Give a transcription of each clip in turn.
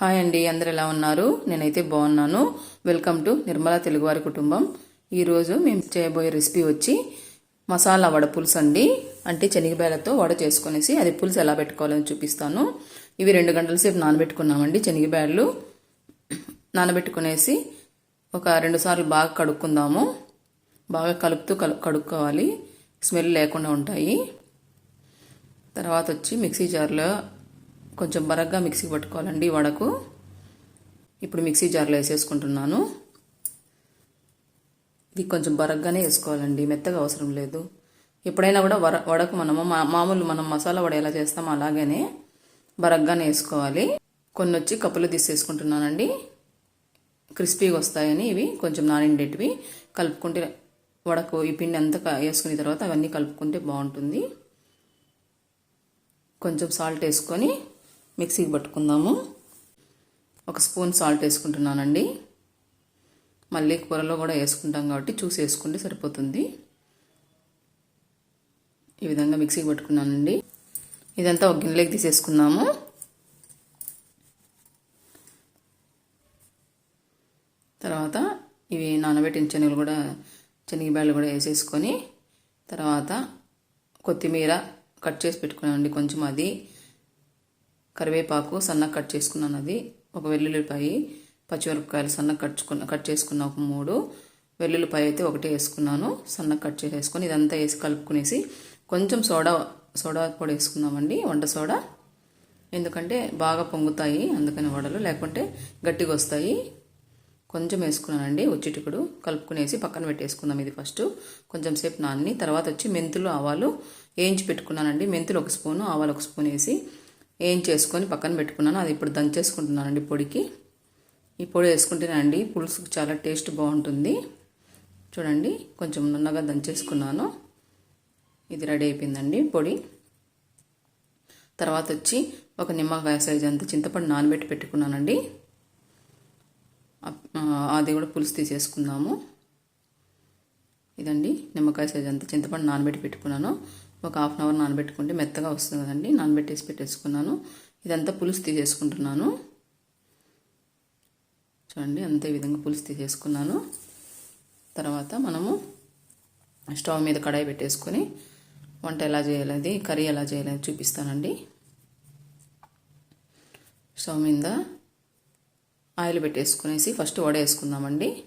Hi అండి అందరు ఎలా ఉన్నారు? నేనైతే బాగున్నాను. వెల్కమ్ టు నిర్మలా తెలుగువారి కుటుంబం. ఈరోజు మేము చేయబోయే రెసిపీ వచ్చి మసాలా వడ పులుసు అండి. అంటే శనగబేలతో వడ చేసుకునేసి అది పులుసు ఎలా పెట్టుకోవాలని చూపిస్తాను. ఇవి రెండు గంటల సేపు నానబెట్టుకున్నామండి శనగబేళ్ళు నానబెట్టుకునేసి ఒక రెండు సార్లు బాగా కడుక్కుందాము. బాగా కలుపుతూ కలు కడుక్కోవాలి. స్మెల్ లేకుండా ఉంటాయి. తర్వాత వచ్చి మిక్సీ జార్లో కొంచెం బరగ్గా మిక్సీ పట్టుకోవాలండి వడకు. ఇప్పుడు మిక్సీ జార్లో వేసేసుకుంటున్నాను. ఇది కొంచెం బరగ్గానే వేసుకోవాలండి మెత్తగా అవసరం లేదు. ఎప్పుడైనా కూడా వర వడకు మనము మా మామూలు మనం మసాలా వడ ఎలా చేస్తామో అలాగనే బరగ్గానే వేసుకోవాలి. కొన్ని వచ్చి కప్పులు తీసేసుకుంటున్నానండి. క్రిస్పీగా వస్తాయని ఇవి కొంచెం నానిండేటివి. కలుపుకుంటే వడకు ఈ పిండి అంతా వేసుకున్న తర్వాత అవన్నీ కలుపుకుంటే బాగుంటుంది. కొంచెం సాల్ట్ వేసుకొని మిక్సీకి పట్టుకుందాము. ఒక స్పూన్ సాల్ట్ వేసుకుంటున్నానండి. మళ్ళీ కూరలో కూడా వేసుకుంటాం కాబట్టి చూసి వేసుకుంటే సరిపోతుంది. ఈ విధంగా మిక్సీకి పట్టుకున్నానండి. ఇదంతా ఒక గిన్నెలోకి తీసేసుకుందాము. తర్వాత ఇవి నానబెట్టిన శనగలు కూడా శనగబాయలు కూడా వేసేసుకొని తర్వాత కొత్తిమీర కట్ చేసి పెట్టుకున్నానండి కొంచెం అది. కరివేపాకు సన్నగా కట్ చేసుకున్నాను అది. ఒక వెల్లుల్లిపాయి పచ్చిమిరపకాయలు సన్నగా కట్టుకున్న కట్ చేసుకున్న ఒక మూడు. వెల్లుల్లిపాయ అయితే ఒకటే వేసుకున్నాను. సన్నగా కట్ చేసేసుకొని ఇదంతా వేసి కలుపుకునేసి కొంచెం సోడా సోడా పొడి వేసుకున్నామండి వంట సోడా. ఎందుకంటే బాగా పొంగుతాయి అందుకని వడలు. లేకుంటే గట్టిగా వస్తాయి. కొంచెం వేసుకున్నానండి ఉచ్చిటికుడు కలుపుకునేసి పక్కన పెట్టేసుకుందాం ఇది ఫస్ట్. కొంచెం సేపు నాన్ని. తర్వాత వచ్చి మెంతులు ఆవాలు వేయించి పెట్టుకున్నానండి. మెంతులు ఒక స్పూను ఆవాలు ఒక స్పూన్ వేసి ఏం చేసుకొని పక్కన పెట్టుకున్నాను. అది ఇప్పుడు దంచేసుకుంటున్నానండి పొడికి. ఈ పొడి వేసుకుంటేనండి పులుసుకు చాలా టేస్ట్ బాగుంటుంది. చూడండి కొంచెం నున్నగా దంచేసుకున్నాను. ఇది రెడీ అయిపోయిందండి పొడి. తర్వాత వచ్చి ఒక నిమ్మకాయ సైజు అంత చింతపండు నానబెట్టి పెట్టుకున్నానండి. అది కూడా పులుసు తీసేసుకుందాము ఇదండి నిమ్మకాయ సైజ్ అంతా చింతపండు నానబెట్టి పెట్టుకున్నాను. ఒక హాఫ్ అన్ అవర్ నానబెట్టుకుంటే మెత్తగా వస్తుంది కదండి. నానబెట్టేసి పెట్టేసుకున్నాను. ఇదంతా పులుసు తీసేసుకుంటున్నాను. చూడండి అంతే విధంగా పులుసు తీసేసుకున్నాను. తర్వాత మనము స్టవ్ మీద కడాయి పెట్టేసుకొని వంట ఎలా చేయాలి కర్రీ ఎలా చేయాలి చూపిస్తానండి. స్టవ్ మీద ఆయిల్ పెట్టేసుకునేసి ఫస్ట్ వడ వేసుకుందామండి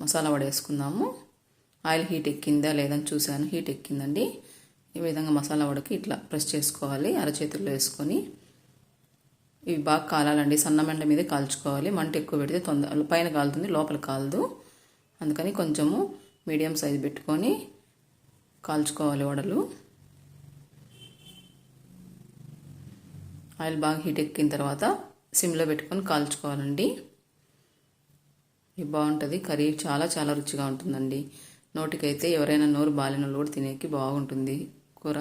మసాలా వడ వేసుకుందాము ఆయిల్ హీట్ ఎక్కిందా లేదని చూశాను. హీట్ ఎక్కిందండి. ఈ విధంగా మసాలా వడకి ఇట్లా ప్రెస్ చేసుకోవాలి అరచేతుల్లో వేసుకొని. ఇవి బాగా కాలాలండి సన్న మంట మీద కాల్చుకోవాలి. మంట ఎక్కువ పెడితే తొందర పైన కాలుతుంది లోపల కాలదు. అందుకని కొంచెము మీడియం సైజ్ పెట్టుకొని కాల్చుకోవాలి వడలు. ఆయిల్ బాగా హీట్ ఎక్కిన తర్వాత సిమ్లో పెట్టుకొని కాల్చుకోవాలండి. ఇది బాగుంటుంది కర్రీ చాలా చాలా రుచిగా ఉంటుందండి. నోటికైతే ఎవరైనా నోరు బాలిన లోడు తినేకి బాగుంటుంది. కూర.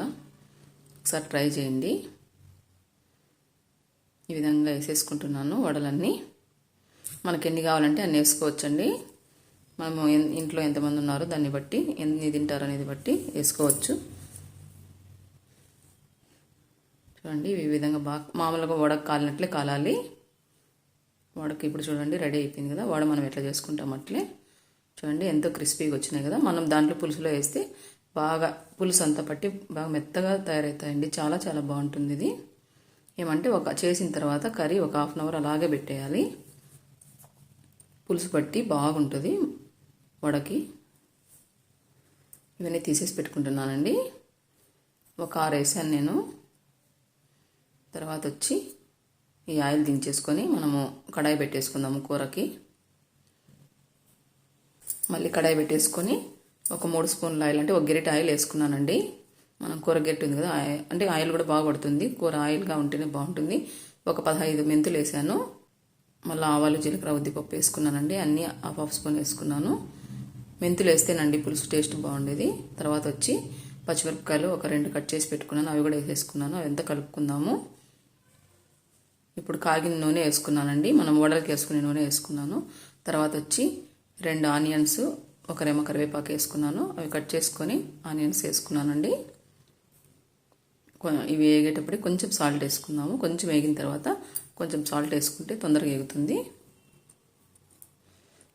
ఒకసారి ట్రై చేయండి. ఈ విధంగా వేసేసుకుంటున్నాను వడలన్నీ. మనకి ఎన్ని కావాలంటే అన్ని వేసుకోవచ్చండి. మనము ఇంట్లో ఎంతమంది ఉన్నారో దాన్ని బట్టి ఎన్ని తింటారు అనేది బట్టి వేసుకోవచ్చు. చూడండి ఈ విధంగా బాగా మామూలుగా వడకు కాలినట్లే కాలాలి. వడకి ఇప్పుడు చూడండి రెడీ అయిపోయింది కదా. వడ మనం ఎట్లా చేసుకుంటాం అట్లే. చూడండి ఎంతో క్రిస్పీగా వచ్చినాయి కదా. మనం దాంట్లో పులుసులో వేస్తే బాగా పులుసు అంతా పట్టి బాగా మెత్తగా తయారవుతాయండి చాలా చాలా బాగుంటుంది ఇది. ఏమంటే ఒక చేసిన తర్వాత కర్రీ ఒక హాఫ్ అన్ అవర్ అలాగే పెట్టేయాలి. పులుసు పట్టి బాగుంటుంది వడకి. ఇవన్నీ తీసేసి పెట్టుకుంటున్నానండి. ఒక ఆరు వేసాను నేను. తర్వాత వచ్చి ఈ ఆయిల్ దించేసుకొని మనము కడాయి పెట్టేసుకుందాము కూరకి. మళ్ళీ కడాయి పెట్టేసుకొని ఒక మూడు స్పూన్ల ఆయిల్ అంటే ఒక గెరిట ఆయిల్ వేసుకున్నానండి. మనం కూర గెట్టి ఉంది కదా అంటే ఆయిల్ కూడా బాగా పడుతుంది. కూర ఆయిల్గా ఉంటేనే బాగుంటుంది. ఒక పదహైదు మెంతులు వేసాను. మళ్ళీ ఆవాలు జీలకర్ర ఉద్దిపప్పు వేసుకున్నానండి. అన్నీ హాఫ్ హాఫ్ స్పూన్ వేసుకున్నాను. మెంతులు వేస్తేనండి పులుసు టేస్ట్ బాగుండేది. తర్వాత వచ్చి పచ్చిమిరపకాయలు ఒక రెండు కట్ చేసి పెట్టుకున్నాను. అవి కూడా వేసేసుకున్నాను. అవి ఎంత కలుపుకుందాము. ఇప్పుడు కాగిన నూనె వేసుకున్నానండి. మనం వడలకి వేసుకునే నూనె వేసుకున్నాను. తర్వాత వచ్చి రెండు ఆనియన్స్ ఒకరేమో కరివేపాకు వేసుకున్నాను. అవి కట్ చేసుకొని ఆనియన్స్ వేసుకున్నానండి. ఇవి వేగేటప్పుడు కొంచెం సాల్ట్ వేసుకున్నాము కొంచెం వేగిన తర్వాత కొంచెం సాల్ట్ వేసుకుంటే తొందరగా ఎగుతుంది.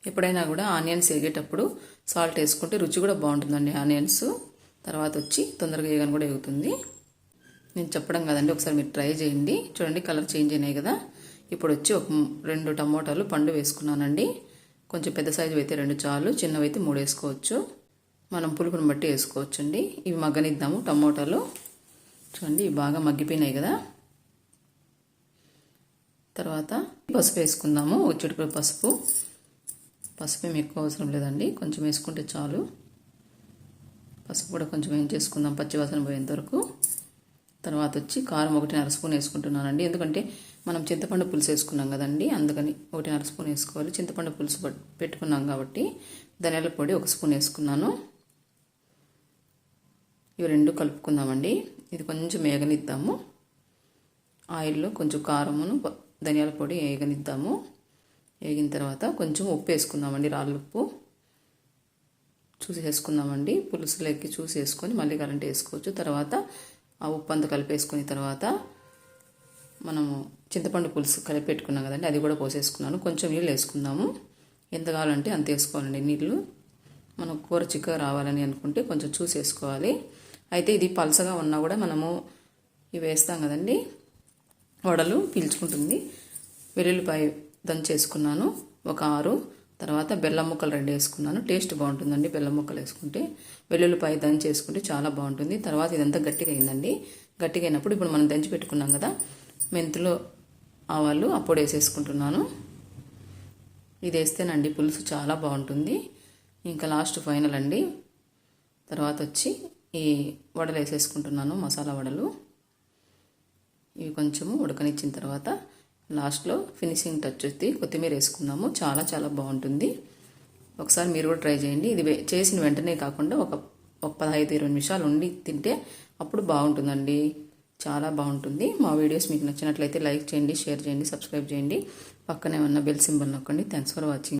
ఎప్పుడైనా కూడా ఆనియన్స్ వేగేటప్పుడు సాల్ట్ వేసుకుంటే రుచి కూడా బాగుంటుందండి ఆనియన్స్. తర్వాత వచ్చి తొందరగా వేగని కూడా ఎగుతుంది. నేను చెప్పడం కదండి ఒకసారి మీరు ట్రై చేయండి. చూడండి కలర్ చేంజ్ అయినాయి కదా. ఇప్పుడు వచ్చి ఒక రెండు టమోటాలు పండు వేసుకున్నానండి. కొంచెం పెద్ద సైజు అయితే రెండు చాలు చిన్నవి అయితే మూడు వేసుకోవచ్చు. మనం పులుపుని బట్టి వేసుకోవచ్చు అండి ఇవి మగ్గనిద్దాము టమోటాలు. చూడండి ఇవి బాగా మగ్గిపోయినాయి కదా. తర్వాత పసుపు వేసుకుందాము ఒక పసుపు. పసుపు ఏమి ఎక్కువ అవసరం లేదండి కొంచెం వేసుకుంటే చాలు. పసుపు కూడా కొంచెం ఏం చేసుకుందాం పచ్చివాసన పోయేంత వరకు. తర్వాత వచ్చి కారం ఒకటిన్నర స్పూన్ వేసుకుంటున్నానండి. ఎందుకంటే మనం చింతపండు పులుసు వేసుకున్నాం కదండి. అందుకని ఒకటిన్నర స్పూన్ వేసుకోవాలి. చింతపండు పులుసు పెట్టుకున్నాం కాబట్టి ధనియాల పొడి ఒక స్పూన్ వేసుకున్నాను. ఇవి రెండు కలుపుకుందామండి. ఇది కొంచెం వేగనిద్దాము ఆయిల్లో కొంచెం కారమును ధనియాల పొడి వేగనిద్దాము వేగిన తర్వాత కొంచెం ఉప్పు వేసుకుందామండి. రాళ్ళు ఉప్పు చూసి వేసుకుందామండి పులుసులోకి చూసి వేసుకొని మళ్ళీ కరెంట్ వేసుకోవచ్చు. తర్వాత ఆ ఉప్పు అంతా కలిపేసుకున్న తర్వాత మనము చింతపండు పులుసు కలిపి పెట్టుకున్నాం కదండి అది కూడా పోసేసుకున్నాను. కొంచెం నీళ్ళు వేసుకుందాము. ఎంత కావాలంటే అంత వేసుకోవాలండి నీళ్ళు. మనం కూర చిక్కగా రావాలని అనుకుంటే కొంచెం చూసి వేసుకోవాలి. అయితే ఇది పలసగా ఉన్నా కూడా మనము ఇవి వేస్తాం కదండి వడలు పీల్చుకుంటుంది. వెల్లుల్లిపాయ దంచేసుకున్నాను ఒక ఆరు. తర్వాత బెల్లం ముక్కలు రెండు వేసుకున్నాను. టేస్ట్ బాగుంటుందండి బెల్లం ముక్కలు వేసుకుంటే. వెల్లుల్లిపాయ దంచి వేసుకుంటే చాలా బాగుంటుంది. తర్వాత ఇదంతా గట్టిగా అయిందండి. గట్టిగా అయినప్పుడు ఇప్పుడు మనం దంచి పెట్టుకున్నాం కదా మెంతులు ఆవాలు అప్పుడు వేసేసుకుంటున్నాను. ఇది వేస్తేనండి పులుసు చాలా బాగుంటుంది. ఇంకా లాస్ట్ ఫైనల్ అండి. తర్వాత వచ్చి ఈ వడలు వేసేసుకుంటున్నాను మసాలా వడలు. ఇవి కొంచెము ఉడకనిచ్చిన తర్వాత లాస్ట్లో ఫినిషింగ్ టచ్ వచ్చి కొత్తిమీర వేసుకుందాము. చాలా చాలా బాగుంటుంది. ఒకసారి మీరు కూడా ట్రై చేయండి. ఇది చేసిన వెంటనే కాకుండా ఒక ఒక పదహైదు ఇరవై నిమిషాలు ఉండి తింటే అప్పుడు బాగుంటుందండి. చాలా బాగుంటుంది. మా వీడియోస్ మీకు నచ్చినట్లయితే లైక్ చేయండి షేర్ చేయండి సబ్స్క్రైబ్ చేయండి. పక్కనే ఉన్న బెల్ సింబల్ నొక్కండి. Thanks for watching.